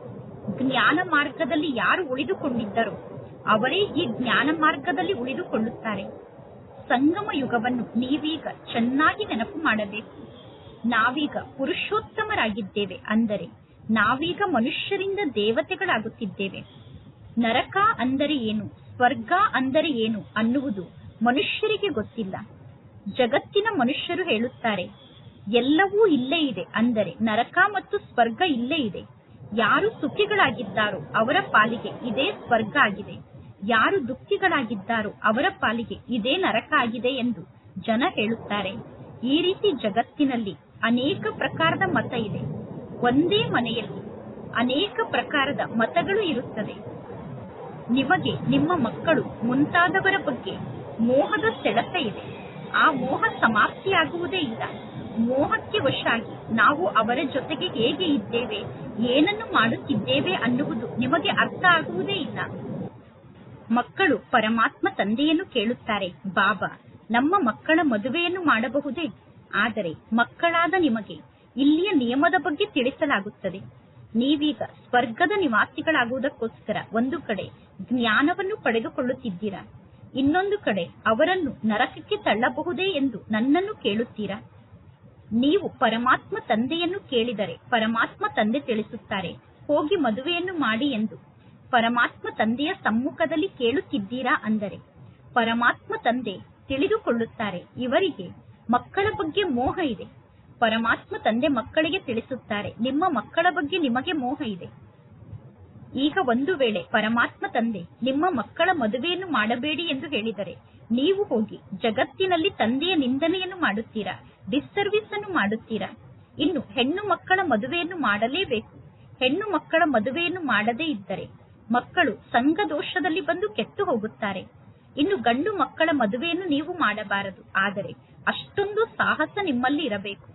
ಜ್ಞಾನ ಮಾರ್ಗದಲ್ಲಿ ಯಾರು ಉಳಿದುಕೊಂಡಿದ್ದರೋ, ಅವರೇ ಈ ಜ್ಞಾನ ಮಾರ್ಗದಲ್ಲಿ ಉಳಿದುಕೊಳ್ಳುತ್ತಾರೆ. ಸಂಗಮ ಯುಗವನ್ನು ನೀವೀಗ ಚೆನ್ನಾಗಿ ನೆನಪು ಮಾಡಬೇಕು. ನಾವೀಗ ಪುರುಷೋತ್ತಮರಾಗಿದ್ದೇವೆ ಅಂದರೆ ನಾವೀಗ ಮನುಷ್ಯರಿಂದ ದೇವತೆಗಳಾಗುತ್ತಿದ್ದೇವೆ. ನರಕ ಅಂದರೆ ಏನು, ಸ್ವರ್ಗ ಅಂದರೆ ಏನು ಅನ್ನುವುದು ಮನುಷ್ಯರಿಗೆ ಗೊತ್ತಿಲ್ಲ. ಜಗತ್ತಿನ ಮನುಷ್ಯರು ಹೇಳುತ್ತಾರೆ, ಎಲ್ಲವೂ ಇಲ್ಲೇ ಇದೆ. ಅಂದರೆ ನರಕ ಮತ್ತು ಸ್ವರ್ಗ ಇಲ್ಲೇ ಇದೆ. ಯಾರು ಸುಖಿಗಳಾಗಿದ್ದಾರೋ ಅವರ ಪಾಲಿಗೆ ಇದೇ ಸ್ವರ್ಗ ಆಗಿದೆ. ಯಾರು ದುಃಖಿಗಳಾಗಿದ್ದಾರೋ ಅವರ ಪಾಲಿಗೆ ಇದೇ ನರಕ ಆಗಿದೆ ಎಂದು ಜನ ಹೇಳುತ್ತಾರೆ. ಈ ರೀತಿ ಜಗತ್ತಿನಲ್ಲಿ ಅನೇಕ ಪ್ರಕಾರದ ಮತ ಇದೆ. ಒಂದೇ ಮನೆಯಲ್ಲಿ ಅನೇಕ ಪ್ರಕಾರದ ಮತಗಳು ಇರುತ್ತದೆ ನಿಮಗೆ ನಿಮ್ಮ ಮಕ್ಕಳು ಮುಂತಾದವರ ಬಗ್ಗೆ ಮೋಹದ ಸೆಳೆತ ಇದೆ. ಆ ಮೋಹ ಸಮಾಪ್ತಿಯಾಗುವುದೇ ಇಲ್ಲ. ಮೋಹಕ್ಕೆ ವಶಾಗಿ ನಾವು ಅವರ ಜೊತೆಗೆ ಹೇಗೆ ಇದ್ದೇವೆ, ಏನನ್ನು ಮಾಡುತ್ತಿದ್ದೇವೆ ಅನ್ನುವುದು ನಿಮಗೆ ಅರ್ಥ ಆಗುವುದೇ ಇಲ್ಲ. ಮಕ್ಕಳು ಪರಮಾತ್ಮ ತಂದೆಯನ್ನು ಕೇಳುತ್ತಾರೆ, ಬಾಬಾ, ನಮ್ಮ ಮಕ್ಕಳ ಮದುವೆಯನ್ನು ಮಾಡಬಹುದೇ? ಆದರೆ ಮಕ್ಕಳಾದ ನಿಮಗೆ ಇಲ್ಲಿಯ ನಿಯಮದ ಬಗ್ಗೆ ತಿಳಿಸಲಾಗುತ್ತದೆ. ನೀವೀಗ ಸ್ವರ್ಗದ ನಿವಾಸಿಗಳಾಗುವುದಕ್ಕೋಸ್ಕರ ಒಂದು ಕಡೆ ಜ್ಞಾನವನ್ನು ಪಡೆದುಕೊಳ್ಳುತ್ತಿದ್ದೀರಾ? ಇನ್ನೊಂದು ಕಡೆ ಅವರನ್ನು ನರಕಕ್ಕೆ ತಳ್ಳಬಹುದೇ ಎಂದು ನನ್ನನ್ನು ಕೇಳುತ್ತೀರಾ? ನೀವು ಪರಮಾತ್ಮ ತಂದೆಯನ್ನು ಕೇಳಿದರೆ ಪರಮಾತ್ಮ ತಂದೆ ತಿಳಿಸುತ್ತಾರೆ, ಹೋಗಿ ಮದುವೆಯನ್ನು ಮಾಡಿ ಎಂದು. ಪರಮಾತ್ಮ ತಂದೆಯ ಸಮ್ಮುಖದಲ್ಲಿ ಕೇಳುತ್ತಿದ್ದೀರಾ ಅಂದರೆ? ಪರಮಾತ್ಮ ತಂದೆ ತಿಳಿದುಕೊಳ್ಳುತ್ತಾರೆ, ಇವರಿಗೆ ಮಕ್ಕಳ ಬಗ್ಗೆ ಮೋಹ ಇದೆ. ಪರಮಾತ್ಮ ತಂದೆ ಮಕ್ಕಳಿಗೆ ತಿಳಿಸುತ್ತಾರೆ, ನಿಮ್ಮ ಮಕ್ಕಳ ಬಗ್ಗೆ ನಿಮಗೆ ಮೋಹ ಇದೆ. ಈಗ ಒಂದು ವೇಳೆ ಪರಮಾತ್ಮ ತಂದೆ ನಿಮ್ಮ ಮಕ್ಕಳ ಮದುವೆಯನ್ನು ಮಾಡಬೇಡಿ ಎಂದು ಹೇಳಿದರೆ ನೀವು ಹೋಗಿ ಜಗತ್ತಿನಲ್ಲಿ ತಂದೆಯ ನಿಂದನೆಯನ್ನು ಮಾಡುತ್ತೀರಾ? ಡಿಸ್ಸರ್ವಿಸ್ ಅನ್ನು ಮಾಡುತ್ತೀರಾ? ಇನ್ನು ಹೆಣ್ಣು ಮಕ್ಕಳ ಮದುವೆಯನ್ನು ಮಾಡಲೇಬೇಕು. ಹೆಣ್ಣು ಮಕ್ಕಳ ಮದುವೆಯನ್ನು ಮಾಡದೇ ಇದ್ದರೆ ಮಕ್ಕಳು ಸಂಘ ದೋಷದಲ್ಲಿ ಬಂದು ಕೆಟ್ಟು ಹೋಗುತ್ತಾರೆ. ಇನ್ನು ಗಂಡು ಮಕ್ಕಳ ಮದುವೆಯನ್ನು ನೀವು ಮಾಡಬಾರದು. ಆದರೆ ಅಷ್ಟೊಂದು ಸಾಹಸ ನಿಮ್ಮಲ್ಲಿ ಇರಬೇಕು.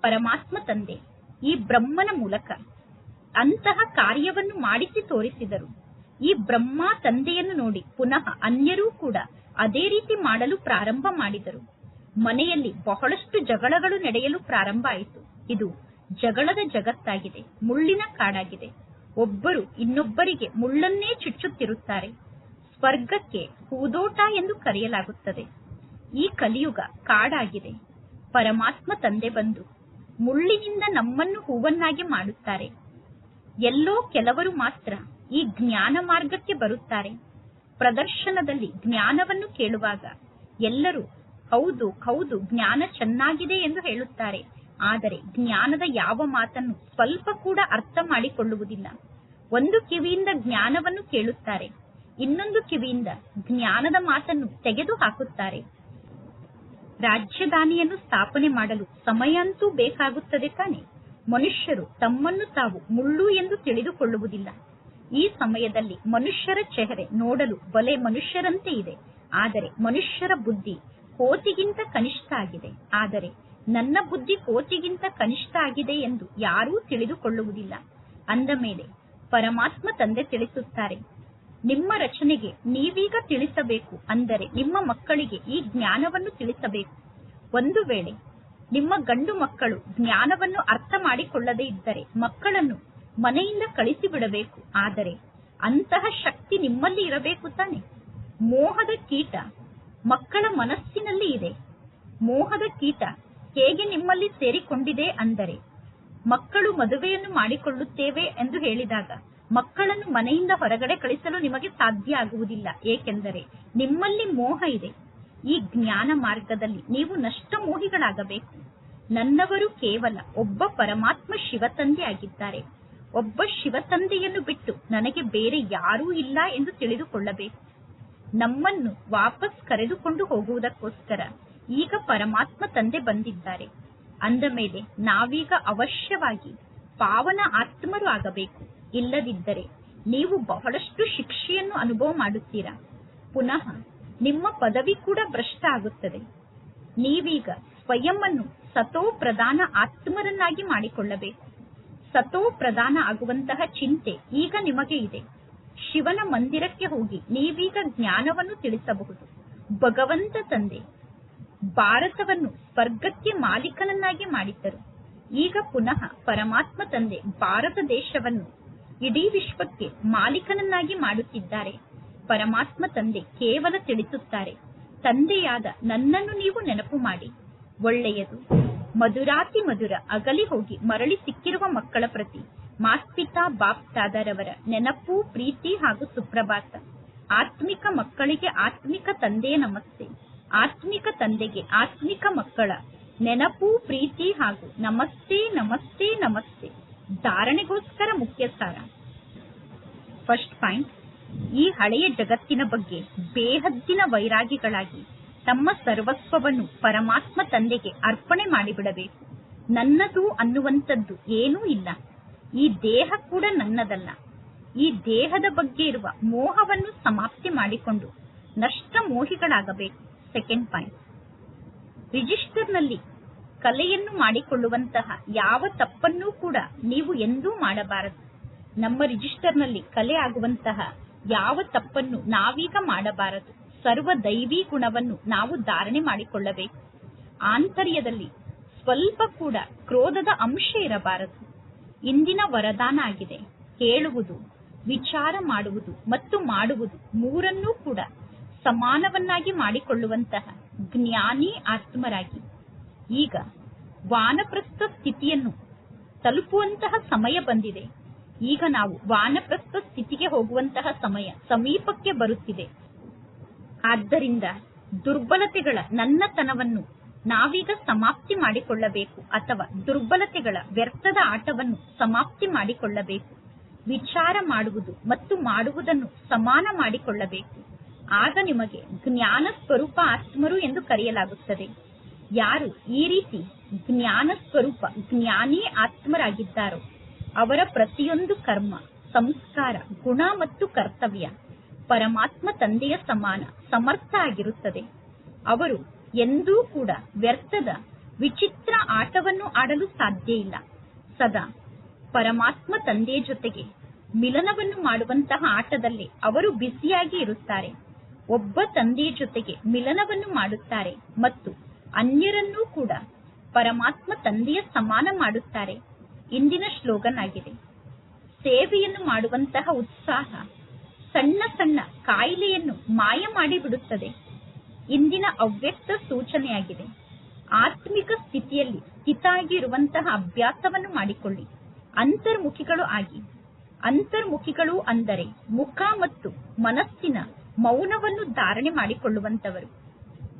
ಪರಮಾತ್ಮ ತಂದೆ, ಈ ಬ್ರಹ್ಮನ ಮೂಲಕ ಅಂತಹ ಕಾರ್ಯವನ್ನು ಮಾಡಿಸಿ ತೋರಿಸಿದರು. ಈ ಬ್ರಹ್ಮ ತಂದೆಯನ್ನು ನೋಡಿ ಪುನಃ ಅನ್ಯರೂ ಕೂಡ ಅದೇ ರೀತಿ ಮಾಡಲು ಪ್ರಾರಂಭ ಮಾಡಿದರು. ಮನೆಯಲ್ಲಿ ಬಹಳಷ್ಟು ಜಗಳಗಳು ನಡೆಯಲು ಪ್ರಾರಂಭ ಆಯಿತು. ಇದು ಜಗಳದ ಜಗತ್ತಾಗಿದೆ, ಮುಳ್ಳಿನ ಕಾಡಾಗಿದೆ. ಒಬ್ಬರು ಇನ್ನೊಬ್ಬರಿಗೆ ಮುಳ್ಳನ್ನೇ ಚುಚ್ಚುತ್ತಿರುತ್ತಾರೆ. ಸ್ವರ್ಗಕ್ಕೆ ಹೂದೋಟ ಎಂದು ಕರೆಯಲಾಗುತ್ತದೆ. ಈ ಕಲಿಯುಗ ಕಾಡಾಗಿದೆ. ಪರಮಾತ್ಮ ತಂದೆ ಬಂದು ಮುಳ್ಳಿನಿಂದ ನಮ್ಮನ್ನು ಹೂವನ್ನಾಗಿ ಮಾಡುತ್ತಾರೆ. ಎಲ್ಲೋ ಕೆಲವರು ಮಾತ್ರ ಈ ಜ್ಞಾನ ಮಾರ್ಗಕ್ಕೆ ಬರುತ್ತಾರೆ. ಪ್ರದರ್ಶನದಲ್ಲಿ ಜ್ಞಾನವನ್ನು ಕೇಳುವಾಗ ಎಲ್ಲರೂ ಹೌದು ಹೌದು, ಜ್ಞಾನ ಚೆನ್ನಾಗಿದೆ ಎಂದು ಹೇಳುತ್ತಾರೆ. ಆದರೆ ಜ್ಞಾನದ ಯಾವ ಮಾತನ್ನು ಸ್ವಲ್ಪ ಕೂಡ ಅರ್ಥ ಮಾಡಿಕೊಳ್ಳುವುದಿಲ್ಲ. ಒಂದು ಕಿವಿಯಿಂದ ಜ್ಞಾನವನ್ನು ಕೇಳುತ್ತಾರೆ, ಇನ್ನೊಂದು ಕಿವಿಯಿಂದ ಜ್ಞಾನದ ಮಾತನ್ನು ತೆಗೆದು ಹಾಕುತ್ತಾರೆ ರಾಜಧಾನಿಯನ್ನು ಸ್ಥಾಪನೆ ಮಾಡಲು ಸಮಯ ಅಂತೂ ಬೇಕಾಗುತ್ತದೆ ತಾನೆ? ಮನುಷ್ಯರು ತಮ್ಮನ್ನು ತಾವು ಮುಳ್ಳು ಎಂದು ತಿಳಿದುಕೊಳ್ಳುವುದಿಲ್ಲ. ಈ ಸಮಯದಲ್ಲಿ ಮನುಷ್ಯರ ಚೆಹರೆ ನೋಡಲು ಬಲೆ ಮನುಷ್ಯರಂತೆ ಇದೆ. ಆದರೆ ಮನುಷ್ಯರ ಬುದ್ಧಿ ಕೋತಿಗಿಂತ ಕನಿಷ್ಠ ಆಗಿದೆ. ಆದರೆ ನನ್ನ ಬುದ್ಧಿ ಕೋತಿಗಿಂತ ಕನಿಷ್ಠ ಆಗಿದೆ ಎಂದು ಯಾರೂ ತಿಳಿದುಕೊಳ್ಳುವುದಿಲ್ಲ. ಅಂದ ಮೇಲೆ ಪರಮಾತ್ಮ ತಂದೆ ತಿಳಿಸುತ್ತಾರೆ, ನಿಮ್ಮ ರಚನೆಗೆ ನೀವೀಗ ತಿಳಿಸಬೇಕು ಅಂದರೆ ನಿಮ್ಮ ಮಕ್ಕಳಿಗೆ ಈ ಜ್ಞಾನವನ್ನು ತಿಳಿಸಬೇಕು. ಒಂದು ವೇಳೆ ನಿಮ್ಮ ಗಂಡು ಮಕ್ಕಳು ಜ್ಞಾನವನ್ನು ಅರ್ಥ ಮಾಡಿಕೊಳ್ಳದೇ ಇದ್ದರೆ ಮಕ್ಕಳನ್ನು ಮನೆಯಿಂದ ಕಳಿಸಿಬಿಡಬೇಕು. ಆದರೆ ಅಂತಹ ಶಕ್ತಿ ನಿಮ್ಮಲ್ಲಿ ಇರಬೇಕು ತಾನೆ. ಮೋಹದ ಕೀಟ ಮಕ್ಕಳ ಮನಸ್ಸಿನಲ್ಲಿ ಇದೆ. ಮೋಹದ ಕೀಟ ಹೇಗೆ ನಿಮ್ಮಲ್ಲಿ ಸೇರಿಕೊಂಡಿದೆ ಅಂದರೆ ಮಕ್ಕಳು ಮದುವೆಯನ್ನು ಮಾಡಿಕೊಳ್ಳುತ್ತೇವೆ ಎಂದು ಹೇಳಿದಾಗ ಮಕ್ಕಳನ್ನು ಮನೆಯಿಂದ ಹೊರಗಡೆ ಕಳಿಸಲು ನಿಮಗೆ ಸಾಧ್ಯ ಆಗುವುದಿಲ್ಲ. ಏಕೆಂದರೆ ನಿಮ್ಮಲ್ಲಿ ಮೋಹ ಇದೆ. ಈ ಜ್ಞಾನ ಮಾರ್ಗದಲ್ಲಿ ನೀವು ನಷ್ಟಮೋಹಿಗಳಾಗಬೇಕು. ನನ್ನವರು ಕೇವಲ ಒಬ್ಬ ಪರಮಾತ್ಮ ಶಿವತಂದೆ ಆಗಿದ್ದಾರೆ. ಒಬ್ಬ ಶಿವತಂದೆಯನ್ನು ಬಿಟ್ಟು ನನಗೆ ಬೇರೆ ಯಾರೂ ಇಲ್ಲ ಎಂದು ತಿಳಿದುಕೊಳ್ಳಬೇಕು. ನಮ್ಮನ್ನು ವಾಪಸ್ ಕರೆದುಕೊಂಡು ಹೋಗುವುದಕ್ಕೋಸ್ಕರ ಈಗ ಪರಮಾತ್ಮ ತಂದೆ ಬಂದಿದ್ದಾರೆ. ಅಂದ ಮೇಲೆ ನಾವೀಗ ಅವಶ್ಯವಾಗಿ ಪಾವನ ಆತ್ಮರು ಆಗಬೇಕು. ಇಲ್ಲದಿದ್ದರೆ ನೀವು ಬಹಳಷ್ಟು ಶಿಕ್ಷೆಯನ್ನು ಅನುಭವ ಮಾಡುತ್ತೀರಾ? ಪುನಃ ನಿಮ್ಮ ಪದವಿ ಕೂಡ ಭ್ರಷ್ಟ ಆಗುತ್ತದೆ. ನೀವೀಗ ಸ್ವಯಂವನ್ನು ಸತೋ ಪ್ರಧಾನ ಆತ್ಮರನ್ನಾಗಿ ಮಾಡಿಕೊಳ್ಳಬೇಕು. ಸತೋ ಪ್ರಧಾನ ಆಗುವಂತಹ ಚಿಂತೆ ಈಗ ನಿಮಗೆ ಇದೆ. ಶಿವನ ಮಂದಿರಕ್ಕೆ ಹೋಗಿ ನೀವೀಗ ಜ್ಞಾನವನ್ನು ತಿಳಿಸಬಹುದು. ಭಗವಂತ ತಂದೆ, ಭಾರತವನ್ನು ಸ್ವರ್ಗಕ್ಕೆ ಮಾಲೀಕನನ್ನಾಗಿ ಮಾಡಿದ್ದರು. ಈಗ ಪುನಃ ಪರಮಾತ್ಮ ತಂದೆ ಭಾರತ ದೇಶವನ್ನು ಇಡೀ ವಿಶ್ವಕ್ಕೆ ಮಾಲೀಕನನ್ನಾಗಿ ಮಾಡುತ್ತಿದ್ದಾರೆ. ಪರಮಾತ್ಮ ತಂದೆ ಕೇವಲ ತಿಳಿಸುತ್ತಾರೆ, ತಂದೆಯಾದ ನನ್ನನ್ನು ನೀವು ನೆನಪು ಮಾಡಿ. ಒಳ್ಳೆಯದು, ಮಧುರಾತಿ ಮಧುರ ಅಗಲಿ ಹೋಗಿ ಮರಳಿ ಸಿಕ್ಕಿರುವ ಮಕ್ಕಳ ಪ್ರತಿ, ಮಾಸ್ಪಿತಾ ಬಾಪ್ ದಾದಾರವರ ನೆನಪು, ಪ್ರೀತಿ ಹಾಗೂ ಸುಪ್ರಭಾತ. ಆತ್ಮಿಕ ಮಕ್ಕಳಿಗೆ ಆತ್ಮಿಕ ತಂದೆಯ ನಮಸ್ತೆ, ಆತ್ಮಿಕ ತಂದೆಗೆ ಆತ್ಮಿಕ ಮಕ್ಕಳ ನೆನಪು, ಪ್ರೀತಿ ಹಾಗೂ ನಮಸ್ತೆ ನಮಸ್ತೆ ನಮಸ್ತೆ. ಧಾರಣೆಗೋಸ್ಕರ ಮುಖ್ಯ ಸಾರ. ಫಸ್ಟ್ ಪಾಯಿಂಟ್ ಈ ಹಳೆಯ ಜಗತ್ತಿನ ಬಗ್ಗೆ ಬೇಹದ್ದಿನ ವೈರಾಗಿಗಳಾಗಿ ತಮ್ಮ ಸರ್ವಸ್ವವನ್ನು ಪರಮಾತ್ಮ ತಂದೆಗೆ ಅರ್ಪಣೆ ಮಾಡಿಬಿಡಬೇಕು. ನನ್ನದು ಅನ್ನುವಂಥದ್ದು ಏನೂ ಇಲ್ಲ. ಈ ದೇಹ ಕೂಡ ನನ್ನದಲ್ಲ. ಈ ದೇಹದ ಬಗ್ಗೆ ಇರುವ ಮೋಹವನ್ನು ಸಮಾಪ್ತಿ ಮಾಡಿಕೊಂಡು ನಷ್ಟ ಮೋಹಿಗಳಾಗಬೇಕು ಸೆಕೆಂಡ್ ಪಾಯಿಂಟ್ ರಿಜಿಸ್ಟರ್ನಲ್ಲಿ ಕಲೆಯನ್ನು ಮಾಡಿಕೊಳ್ಳುವಂತಹ ಯಾವ ತಪ್ಪನ್ನೂ ಕೂಡ ನೀವು ಎಂದೂ ಮಾಡಬಾರದು. ನಮ್ಮ ರಿಜಿಸ್ಟರ್ನಲ್ಲಿ ಕಲೆ ಆಗುವಂತಹ ಯಾವ ತಪ್ಪನ್ನು ನಾವೀಗ ಮಾಡಬಾರದು. ಸರ್ವ ದೈವಿ ಗುಣವನ್ನು ನಾವು ಧಾರಣೆ ಮಾಡಿಕೊಳ್ಳಬೇಕು. ಆಂತರ್ಯದಲ್ಲಿ ಸ್ವಲ್ಪ ಕೂಡ ಕ್ರೋಧದ ಅಂಶ ಇರಬಾರದು. ಇಂದಿನ ವರದಾನ ಆಗಿದೆ. ಹೇಳುವುದು ವಿಚಾರ ಮಾಡುವುದು ಮತ್ತು ಮಾಡುವುದು ಮೂರನ್ನೂ ಕೂಡ ಸಮಾನವನ್ನಾಗಿ ಮಾಡಿಕೊಳ್ಳುವಂತಹ ಜ್ಞಾನಿ ಆತ್ಮರಾಗಿ. ಈಗ ವಾನಪ್ರಸ್ಥ ಸ್ಥಿತಿಯನ್ನು ತಲುಪುವಂತಹ ಸಮಯ ಬಂದಿದೆ. ಈಗ ನಾವು ವಾನಪ್ರಸ್ಥ ಸ್ಥಿತಿಗೆ ಹೋಗುವಂತಹ ಸಮಯ ಸಮೀಪಕ್ಕೆ ಬರುತ್ತಿದೆ. ಆದ್ದರಿಂದ ದುರ್ಬಲತೆಗಳ ನನ್ನತನವನ್ನು ನಾವೀಗ ಸಮಾಪ್ತಿ ಮಾಡಿಕೊಳ್ಳಬೇಕು ಅಥವಾ ದುರ್ಬಲತೆಗಳ ವ್ಯರ್ಥದ ಆಟವನ್ನು ಸಮಾಪ್ತಿ ಮಾಡಿಕೊಳ್ಳಬೇಕು. ವಿಚಾರ ಮಾಡುವುದು ಮತ್ತು ಮಾಡುವುದನ್ನು ಸಮಾನ ಮಾಡಿಕೊಳ್ಳಬೇಕು. ಆಗ ನಿಮಗೆ ಜ್ಞಾನ ಸ್ವರೂಪ ಆತ್ಮರು ಎಂದು ಕರೆಯಲಾಗುತ್ತದೆ. ಯಾರು ಈ ರೀತಿ ಜ್ಞಾನ ಸ್ವರೂಪ ಜ್ಞಾನಿ ಆತ್ಮರಾಗಿದ್ದಾರೋ ಅವರ ಪ್ರತಿಯೊಂದು ಕರ್ಮ, ಸಂಸ್ಕಾರ, ಗುಣ ಮತ್ತು ಕರ್ತವ್ಯ ಪರಮಾತ್ಮ ತಂದೆಯ ಸಮಾನ ಸಮರ್ಥ ಆಗಿರುತ್ತದೆ ಅವರು ಎಂದೂ ಕೂಡ ವ್ಯರ್ಥದ, ವಿಚಿತ್ರ ಆಟವನ್ನು ಆಡಲು ಸಾಧ್ಯ ಇಲ್ಲ. ಸದಾ ಪರಮಾತ್ಮ ತಂದೆಯ ಜೊತೆಗೆ ಮಿಲನವನ್ನು ಮಾಡುವಂತಹ ಆಟದಲ್ಲಿ ಅವರು ಬಿಸಿಯಾಗಿ ಇರುತ್ತಾರೆ. ಒಬ್ಬ ತಂದೆಯ ಜೊತೆಗೆ ಮಿಲನವನ್ನು ಮಾಡುತ್ತಾರೆ ಮತ್ತು ಅನ್ಯರನ್ನೂ ಕೂಡ ಪರಮಾತ್ಮ ತಂದೆಯ ಸಮಾನ ಮಾಡುತ್ತಾರೆ. ಇಂದಿನ ಶ್ಲೋಗನ್ ಆಗಿದೆ. ಸೇವೆಯನ್ನು ಮಾಡುವಂತಹ ಉತ್ಸಾಹ ಸಣ್ಣ ಸಣ್ಣ ಕಾಯಿಲೆಯನ್ನು ಮಾಯ ಮಾಡಿಬಿಡುತ್ತದೆ ಇಂದಿನ ಅವ್ಯಕ್ತ ಸೂಚನೆಯಾಗಿದೆ. ಆತ್ಮಿಕ ಸ್ಥಿತಿಯಲ್ಲಿ ಸ್ಥಿತಾಗಿರುವಂತಹ ಅಭ್ಯಾಸವನ್ನು ಮಾಡಿಕೊಳ್ಳಿ. ಅಂತರ್ಮುಖಿಗಳು ಆಗಿ. ಅಂತರ್ಮುಖಿಗಳು ಅಂದರೆ ಮುಖ ಮತ್ತು ಮನಸ್ಸಿನ ಮೌನವನ್ನು ಧಾರಣೆ ಮಾಡಿಕೊಳ್ಳುವಂತವರು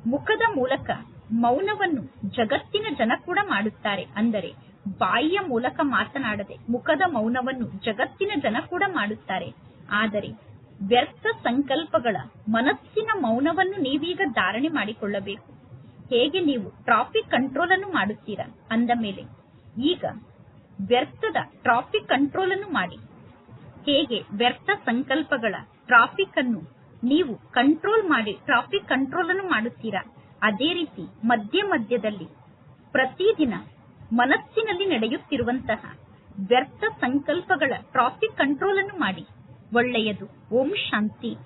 ಮುಖದ ಮೂಲಕ ಮೌನವನ್ನು ಜಗತ್ತಿನ ಜನ ಕೂಡ ಮಾಡುತ್ತಾರೆ. ಅಂದರೆ ಬಾಯಿಯ ಮೂಲಕ ಮಾತನಾಡದೆ ಮುಖದ ಮೌನವನ್ನು ಜಗತ್ತಿನ ಜನ ಕೂಡ ಮಾಡುತ್ತಾರೆ. ಆದರೆ ವ್ಯರ್ಥ ಸಂಕಲ್ಪಗಳ ಮನಸ್ಸಿನ ಮೌನವನ್ನು ನೀವೀಗ ಧಾರಣೆ ಮಾಡಿಕೊಳ್ಳಬೇಕು. ಹೇಗೆ ನೀವು ಟ್ರಾಫಿಕ್ ಕಂಟ್ರೋಲ್ ಅನ್ನು ಮಾಡುತ್ತೀರಾ? ಅಂದ ಮೇಲೆ, ಈಗ ವ್ಯರ್ಥದ ಟ್ರಾಫಿಕ್ ಕಂಟ್ರೋಲ್ ಅನ್ನು ಮಾಡಿ. ಹೇಗೆ ವ್ಯರ್ಥ ಸಂಕಲ್ಪಗಳ ಟ್ರಾಫಿಕ್ ಅನ್ನು ನೀವು ಕಂಟ್ರೋಲ್ ಮಾಡಿ ಟ್ರಾಫಿಕ್ ಕಂಟ್ರೋಲ್ ಅನ್ನು ಮಾಡುತ್ತೀರಾ? ಅದೇ ರೀತಿ ಮಧ್ಯ ಮಧ್ಯದಲ್ಲಿ ಪ್ರತಿದಿನ ಮನಸ್ಸಿನಲ್ಲಿ ನಡೆಯುತ್ತಿರುವಂತಹ ವ್ಯರ್ಥ ಸಂಕಲ್ಪಗಳ ಟ್ರಾಫಿಕ್ ಕಂಟ್ರೋಲ್ ಅನ್ನು ಮಾಡಿ. ಒಳ್ಳೆಯದು. ಓಂ ಶಾಂತಿ.